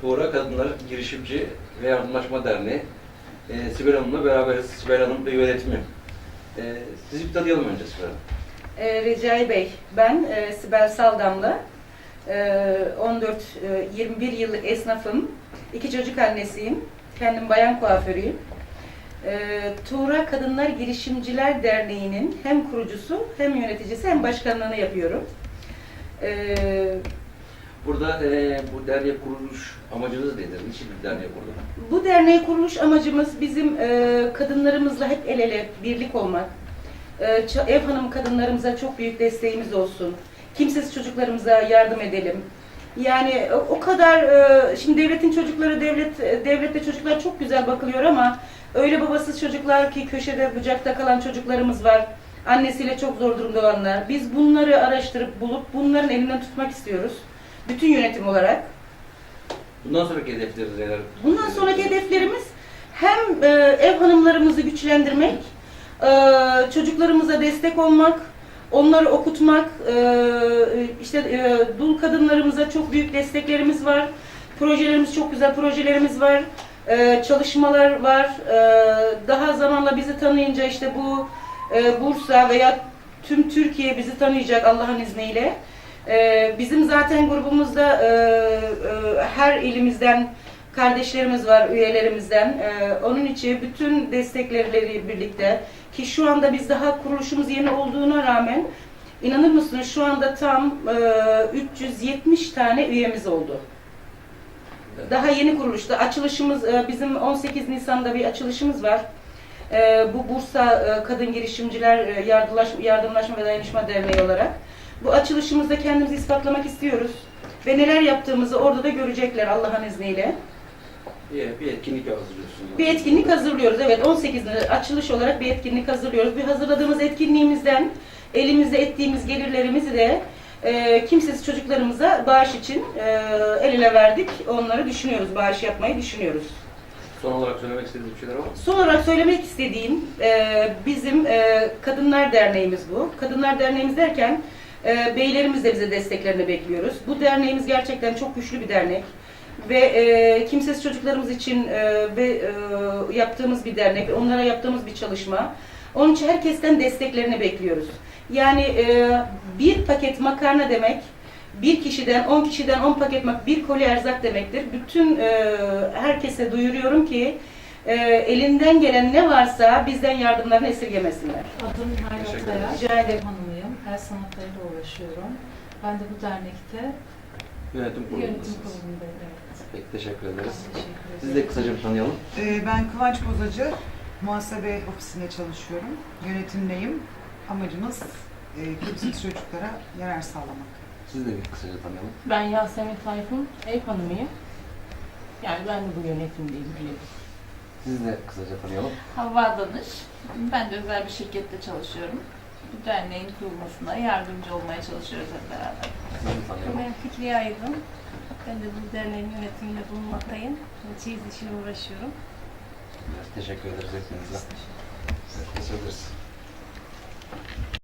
Tuğra Kadınlar Girişimci ve Yardımlaşma Derneği. Ee, Sibel Hanım'la beraberiz. Sibel Hanım da yönetimi. Ee, sizi bir tanıyalım önce Sibel Hanım. Ee, Recai Bey, ben e, Sibel Saldamlı. Ee, 14, e, 21 yıllık esnafım. İki çocuk annesiyim. Kendim bayan kuaförüyüm. Ee, Tuğra Kadınlar Girişimciler Derneği'nin hem kurucusu hem yöneticisi hem başkanlığını yapıyorum. Ee, Burada e, bu derneği kuruluş amacınız nedir? Niçin bir derneği kurdunuz? Bu derneği kuruluş amacımız bizim e, kadınlarımızla hep el ele birlik olmak. E, ev hanım kadınlarımıza çok büyük desteğimiz olsun. Kimsesiz çocuklarımıza yardım edelim. Yani o, o kadar e, şimdi devletin çocukları devlet e, devlette çocuklar çok güzel bakılıyor ama öyle babasız çocuklar ki köşede bucakta kalan çocuklarımız var. Annesiyle çok zor durumda olanlar. Biz bunları araştırıp bulup bunların elinden tutmak istiyoruz. Bütün yönetim olarak. Bundan sonraki hedefleriniz neler? Bundan sonraki hedeflerimiz hem e, ev hanımlarımızı güçlendirmek, e, çocuklarımıza destek olmak, onları okutmak, e, işte e, dul kadınlarımıza çok büyük desteklerimiz var. Projelerimiz çok güzel projelerimiz var. E, çalışmalar var. E, daha zamanla bizi tanıyınca işte bu e, Bursa veya tüm Türkiye bizi tanıyacak Allah'ın izniyle. Ee, bizim zaten grubumuzda e, e, her ilimizden kardeşlerimiz var, üyelerimizden. Ee, onun için bütün destekleri birlikte ki şu anda biz daha kuruluşumuz yeni olduğuna rağmen inanır mısınız şu anda tam e, 370 tane üyemiz oldu. Daha yeni kuruluşta açılışımız e, bizim 18 Nisan'da bir açılışımız var. E, bu Bursa e, Kadın Girişimciler e, Yardımlaş- Yardımlaşma ve Dayanışma Derneği olarak. Bu açılışımızda kendimizi ispatlamak istiyoruz. Ve neler yaptığımızı orada da görecekler Allah'ın izniyle. Bir, bir etkinlik hazırlıyorsunuz. Bir etkinlik hazırlıyoruz. Evet 18. açılış olarak bir etkinlik hazırlıyoruz. Bir hazırladığımız etkinliğimizden elimizde ettiğimiz gelirlerimizi de e, kimsesiz çocuklarımıza bağış için e, el ele verdik. Onları düşünüyoruz, bağış yapmayı düşünüyoruz. Son olarak söylemek istediğiniz bir şeyler var mı? Son olarak söylemek istediğim e, bizim e, Kadınlar Derneğimiz bu. Kadınlar Derneğimiz derken e, beylerimiz de bize desteklerini bekliyoruz. Bu derneğimiz gerçekten çok güçlü bir dernek ve e, kimsesiz çocuklarımız için e, ve e, yaptığımız bir dernek, onlara yaptığımız bir çalışma. Onun için herkesten desteklerini bekliyoruz. Yani e, bir paket makarna demek bir kişiden, 10 kişiden 10 paket mak bir koli erzak demektir. Bütün e, herkese duyuruyorum ki e, elinden gelen ne varsa bizden yardımlarını esirgemesinler. Adım Hayrat. Rica ederim. El sanatlarıyla uğraşıyorum. Ben de bu dernekte Yönetim yönetim kurulundasınız. kurulundayım. Evet. Peki teşekkür ederiz. Ben teşekkür ederim. Sizi de kısaca bir tanıyalım. Ee, Ben Kıvanç Bozacı, muhasebe ofisinde çalışıyorum. Yönetimdeyim. Amacımız e, kimsesiz çocuklara yarar sağlamak. Sizi de bir kısaca tanıyalım. Ben Yasemin Tayfun, ev hanımıyım. Yani ben de bu yönetimdeyim diyelim. Sizi de kısaca tanıyalım. Havva Danış. Ben de özel bir şirkette çalışıyorum. Bu derneğin kurulmasına yardımcı olmaya çalışıyoruz hep beraber. Ben Fikriye Aydın. Ben de bu derneğin yönetiminde bulunmaktayım. Çeyiz işiyle uğraşıyorum. Teşekkür ederiz hepinize. Teşekkür ederiz.